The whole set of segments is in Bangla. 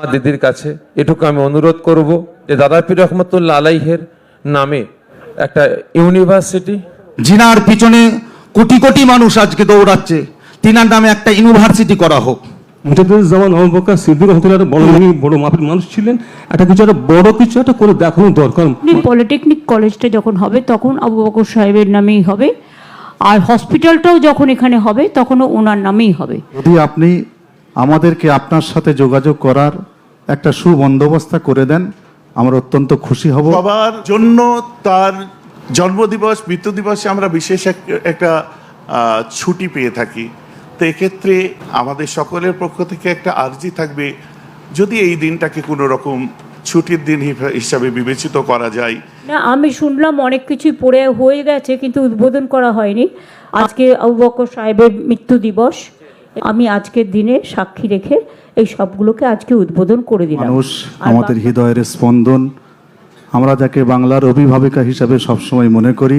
আমার দিদির কাছে এটুকু আমি অনুরোধ করব যে দাদা পীর রহমতুল্লাহ আলাইহের নামে একটা ইউনিভার্সিটি জিনার পিছনে কোটি কোটি মানুষ আজকে দৌড়াচ্ছে। তিনার নামে একটা ইউনিভার্সিটি করা হোক। মুজাদুজ্জামান আবুবকর সিদ্দিক রহমতুল্লাহ একটা বড় মানি বড় মাপের মানুষ ছিলেন। একটা কিছু একটা বড় কিছু একটা করে দেখানো দরকার। পলিটেকনিক কলেজটা যখন হবে তখন আবু বকর সাহেবের নামেই হবে। আর হসপিটালটাও যখন এখানে হবে তখনও ওনার নামেই হবে। যদি আপনি আমাদেরকে আপনার সাথে যোগাযোগ করার একটা সুবন্দোবস্ত করে দেন আমরা অত্যন্ত খুশি হব। সবার জন্য তার জন্মদিবস মৃত্যু দিবসে আমরা বিশেষ এক- একটা ছুটি পেয়ে থাকি। তো এক্ষেত্রে আমাদের সকলের পক্ষ থেকে একটা আর্জি থাকবে যদি এই দিনটাকে কোনো রকম ছুটির দিন হিফ- হিসাবে বিবেচিত করা যায়। না আমি শুনলাম অনেক কিছুই পড়ে হয়ে গেছে কিন্তু উদ্বোধন করা হয়নি। আজকে আবু বকর সাহেবের মৃত্যু দিবস আমি আজকের দিনে সাক্ষী রেখে এই সবগুলোকে আজকে উদ্বোধন করে দিলাম। মানুষ আমাদের হৃদয়ের স্পন্দন আমরা যাকে বাংলার অভিভাবিকা হিসাবে সবসময় মনে করি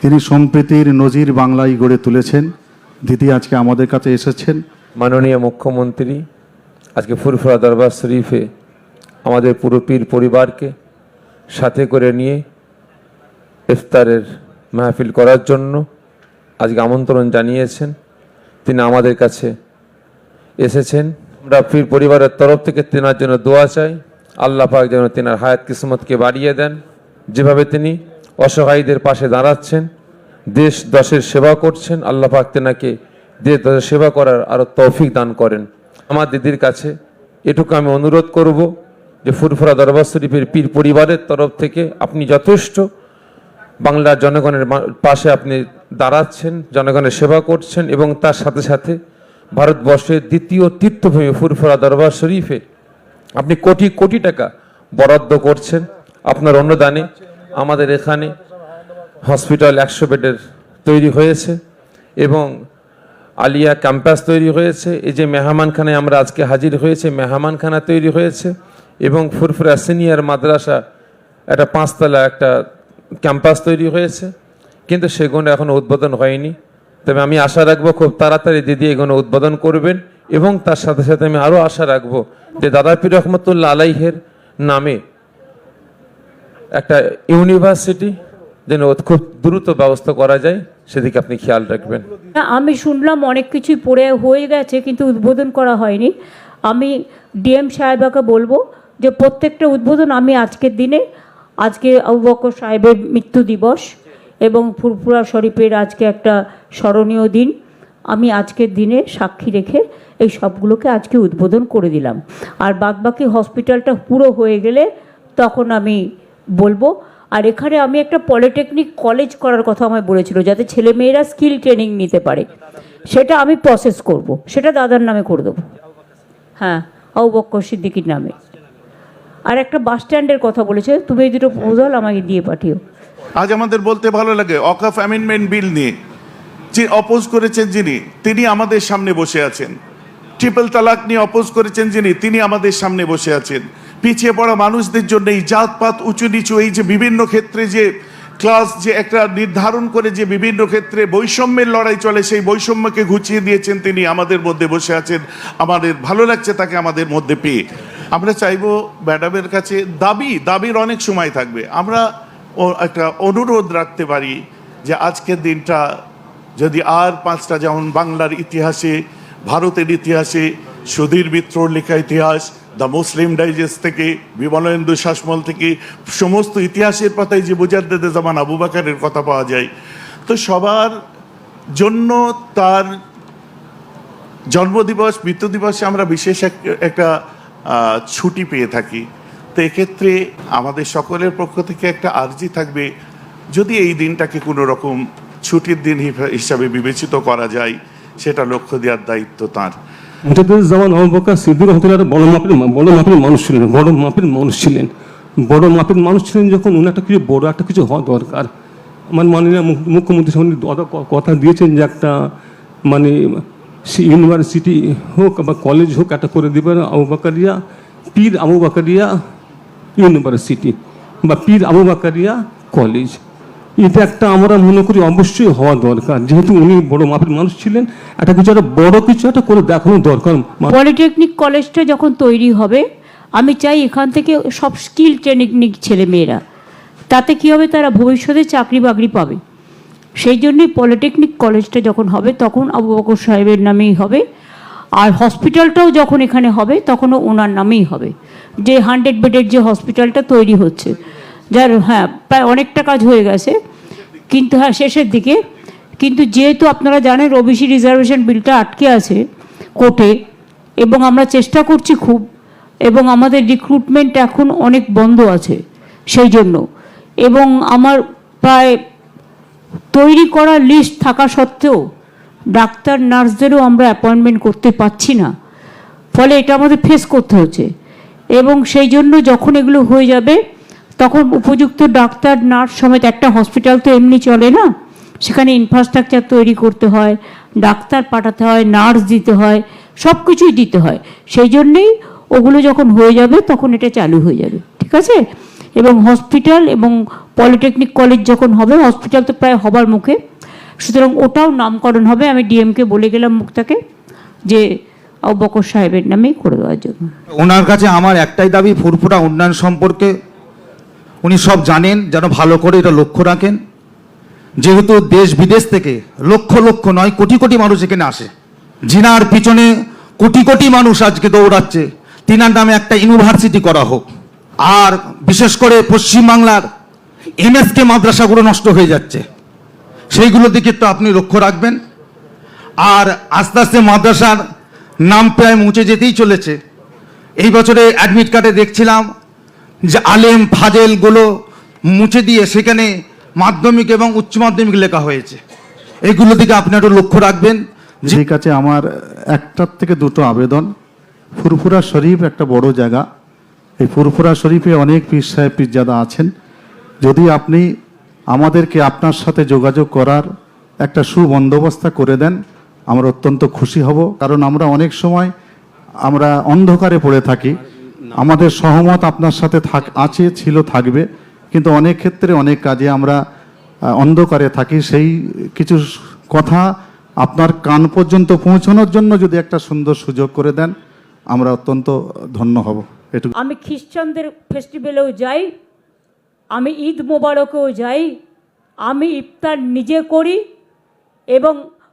তিনি সম্প্রীতির নজির বাংলায় গড়ে তুলেছেন। দিদি আজকে আমাদের কাছে এসেছেন। মাননীয় মুখ্যমন্ত্রী আজকে ফুরফুরা দরবার শরীফে আমাদের পুরো পীর পরিবারকে সাথে করে নিয়ে ইফতারের মাহফিল করার জন্য আজকে আমন্ত্রণ জানিয়েছেন। তিনি আমাদের কাছে এসেছেন। আমরা পীর পরিবারের তরফ থেকে তেনার জন্য দোয়া চাই। আল্লাহ পাক যেন তেনার হায়াত কিসমতকে বাড়িয়ে দেন। যেভাবে তিনি অসহায়ীদের পাশে দাঁড়াচ্ছেন, দেশ দশের সেবা করছেন, আল্লাহ পাক তেনাকে দেশ দশের সেবা করার আরও তৌফিক দান করেন। আমার দিদির কাছে এটুকু আমি অনুরোধ করব যে ফুরফুরা দরবার শরীফের পীর পরিবারের তরফ থেকে আপনি যথেষ্ট বাংলার জনগণের পাশে আপনি দাঁড়াচ্ছেন, জনগণের সেবা করছেন এবং তার সাথে সাথে ভারতবর্ষের দ্বিতীয় তীর্থভূমি ফুরফুরা দরবার শরীফে আপনি কোটি কোটি টাকা বরাদ্দ করছেন। আপনার অনুদানে আমাদের এখানে হসপিটাল একশো বেডের তৈরি হয়েছে এবং আলিয়া ক্যাম্পাস তৈরি হয়েছে। এই যে মেহমানখানায় আমরা আজকে হাজির হয়েছে, মেহমানখানা তৈরি হয়েছে এবং ফুরফুরা সিনিয়র মাদ্রাসা একটা পাঁচতলা একটা ক্যাম্পাস তৈরি হয়েছে। কিন্তু সেগুলো এখনও উদ্বোধন হয়নি। তবে আমি আশা রাখব খুব তাড়াতাড়ি দিদি এগুলো উদ্বোধন করবেন এবং তার সাথে সাথে আমি আরও আশা রাখব যে দাদা পীর রহমতুল্লাহ আলাইহের নামে একটা ইউনিভার্সিটি যেন খুব দ্রুত ব্যবস্থা করা যায়, সেদিকে আপনি খেয়াল রাখবেন। আমি শুনলাম অনেক কিছুই পড়ে হয়ে গেছে, কিন্তু উদ্বোধন করা হয়নি। আমি ডিএম সাহেবাকে বলব যে প্রত্যেকটা উদ্বোধন আমি আজকের দিনে, আজকে আবু সাহেবের মৃত্যু দিবস এবং ফুরফুরা শরীফের আজকে একটা স্মরণীয় দিন। আমি আজকের দিনে সাক্ষী রেখে এই সবগুলোকে আজকে উদ্বোধন করে দিলাম। আর বাদবাকি হসপিটালটা পুরো হয়ে গেলে তখন আমি বলব, আর এখানে আমি একটা পলিটেকনিক কলেজ করার কথা আমায় বলেছিল, যাতে ছেলেমেয়েরা স্কিল ট্রেনিং নিতে পারে। সেটা আমি প্রসেস করব, সেটা দাদার নামে করে দেবো। হ্যাঁ আবু বক্কর সিদ্দিকির নামে। আর একটা বাস স্ট্যান্ডের কথা বলেছে, তুমি এই দুটো প্রপোজাল আমাকে দিয়ে পাঠিও। আজ আমাদের বলতে ভালো লাগে অকাফ অ্যামেন্ডমেন্ট বিল নিয়ে। যে অপোজ করেছেন যিনি, তিনি আমাদের সামনে বসে আছেন। ট্রিপল তালাক নিয়ে অপোজ করেছেন যিনি, তিনি আমাদের সামনে বসে আছেন। পিছিয়ে পড়া মানুষদের জন্য এই জাতপাত উঁচু নিচু, এই যে বিভিন্ন ক্ষেত্রে যে ক্লাস যে একটা নির্ধারণ করে যে বিভিন্ন ক্ষেত্রে বৈষম্যের লড়াই চলে, সেই বৈষম্যকে ঘুচিয়ে দিয়েছেন তিনি, আমাদের মধ্যে বসে আছেন। আমাদের ভালো লাগছে তাকে আমাদের মধ্যে পেয়ে। আমরা চাইব ম্যাডামের কাছে দাবি, দাবির অনেক সময় থাকবে। আমরা ও একটা অনুরোধ রাখতে পারি যে আজকের দিনটা যদি আর পাঁচটা যেমন বাংলার ইতিহাসে, ভারতের ইতিহাসে, সুধীর মিত্রর লেখা ইতিহাস, দ্য মুসলিম ডাইজেস্ট থেকে বিমলেন্দু শাসমল থেকে, সমস্ত ইতিহাসের পাতায় যে মুজাদ্দেদে জামান আবু বাকারের কথা পাওয়া যায়। তো সবার জন্য তার জন্মদিবস মৃত্যু দিবসে আমরা বিশেষ এক- একটা ছুটি পেয়ে থাকি। তো এক্ষেত্রে আমাদের সকলের পক্ষ থেকে একটা আর্জি থাকবে যদি এই দিনটাকে কোনো রকম ছুটির দিন হিসাবে বিবেচিত করা যায়, সেটা লক্ষ্য দেওয়ার দায়িত্ব তার। মুজাদুজ্জামান আবুবকর সিদ্দিক রহমতুল্লাহ বড় মাপের বড় মাপের মানুষ ছিলেন, বড় মাপের মানুষ ছিলেন। বড় মাপের মানুষ ছিলেন যখন উনি একটা কিছু, বড় একটা কিছু হওয়া দরকার। আমার মাননীয় মুখ- মুখ্যমন্ত্রী সামনে কথা দিয়েছেন যে একটা মানে ইউনিভার্সিটি হোক বা কলেজ হোক, একটা করে দেবেন আবু বাকারিয়া, পীর আবু বাকারিয়া ইউনিভার্সিটি বা পীর আবু বাকারিয়া কলেজ এটা একটা আমরা মনে করি অবশ্যই হওয়া দরকার। যেহেতু উনি বড় মাপের মানুষ ছিলেন, একটা কিছু একটা বড় কিছু একটা করে দেখানো দরকার পলিটেকনিক কলেজটা যখন তৈরি হবে, আমি চাই এখান থেকে সব স্কিল ট্রেনিং ছেলে মেয়েরা, তাতে কী হবে তারা ভবিষ্যতে চাকরি বাকরি পাবে। সেই জন্যই পলিটেকনিক কলেজটা যখন হবে, তখন আবু বকর সাহেবের নামেই হবে। আর হসপিটালটাও যখন এখানে হবে, তখনও ওনার নামেই হবে। যে হান্ড্রেড বেডের যে হসপিটালটা তৈরি হচ্ছে, যার হ্যাঁ প্রায় অনেকটা কাজ হয়ে গেছে, কিন্তু হ্যাঁ শেষের দিকে, কিন্তু যেহেতু আপনারা জানেন ওবিসি রিজার্ভেশন বিলটা আটকে আছে কোর্টে, এবং আমরা চেষ্টা করছি খুব, এবং আমাদের রিক্রুটমেন্ট এখন অনেক বন্ধ আছে সেই জন্য, এবং আমার প্রায় তৈরি করা লিস্ট থাকা সত্ত্বেও ডাক্তার, নার্সদেরও আমরা অ্যাপয়েন্টমেন্ট করতে পারছি না। ফলে এটা আমাদের ফেস করতে হচ্ছে। এবং সেই জন্য যখন এগুলো হয়ে যাবে, তখন উপযুক্ত ডাক্তার, নার্স সমেত একটা হসপিটাল তো এমনি চলে না? সেখানে ইনফ্রাস্ট্রাকচার তৈরি করতে হয়, ডাক্তার পাঠাতে হয়, নার্স দিতে হয় সব কিছুই দিতে হয়। সেই জন্যেই ওগুলো যখন হয়ে যাবে, তখন এটা চালু হয়ে যাবে, ঠিক আছে? এবং হসপিটাল এবং পলিটেকনিক কলেজ যখন হবে, হসপিটাল তো প্রায় হবার মুখে। সুতরাং ওটাও নামকরণ হবে, আমি ডিএমকে বলে গেলাম মুক্তাকে, যে আবু বকর সাহেবের নামেই করে দেওয়ার জন্য। ওনার কাছে আমার একটাই দাবি, ফুরফুরা উন্নয়ন সম্পর্কে। উনি সব জানেন, যেন ভালো করে এটা লক্ষ্য রাখেন। যেহেতু দেশ বিদেশ থেকে লক্ষ লক্ষ নয়, কোটি কোটি মানুষ এখানে আসে। জিনার পিছনে কোটি কোটি মানুষ আজকে দৌড়াচ্ছে। তিনার নামে একটা ইউনিভার্সিটি করা হোক। আর বিশেষ করে পশ্চিমবাংলার এমএসকে মাদ্রাসাগুলো নষ্ট হয়ে যাচ্ছে। সেইগুলোর দিকে তো আপনি লক্ষ্য রাখবেন। আর আস্তে আস্তে মাদ্রাসার নাম প্রায় মুছে যেতেই চলেছে। এই বছরে অ্যাডমিট কার্ডে দেখছিলাম যে আলেম ফাজেলগুলো মুছে দিয়ে সেখানে মাধ্যমিক এবং উচ্চ মাধ্যমিক লেখা হয়েছে। এইগুলো দিকে আপনি একটু লক্ষ্য রাখবেন যে কাছে আমার একটার থেকে দুটো আবেদন। ফুরফুরা শরীফ একটা বড় জায়গা। এই ফুরফুরা শরীফে অনেক পীর সাহেব পীরজাদা আছেন। যদি আপনি আমাদেরকে আপনার সাথে যোগাযোগ করার একটা সুবন্দোবস্ত করে দেন আমরা অত্যন্ত খুশি হব, কারণ আমরা অনেক সময় আমরা অন্ধকারে পড়ে থাকি। আমাদের সহমত আপনার সাথে থাক, আছে, ছিল, থাকবে, কিন্তু অনেক ক্ষেত্রে অনেক কাজে আমরা অন্ধকারে থাকি। সেই কিছু কথা আপনার কান পর্যন্ত পৌঁছানোর জন্য যদি একটা সুন্দর সুযোগ করে দেন, আমরা অত্যন্ত ধন্য হব। এটুকু আমি খ্রিস্টানদের ফেস্টিভ্যালেও যাই, আমি ঈদ মোবারকেও যাই, আমি ইফতার নিজে করি এবং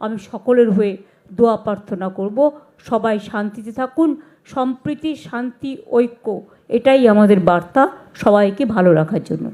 আমি সকলের হয়ে দোয়া প্রার্থনা করব। সবাই শান্তিতে থাকুন, সম্প্রীতি, শান্তি, ঐক্য, এটাই আমাদের বার্তা। সবাইকে ভালো রাখার জন্য।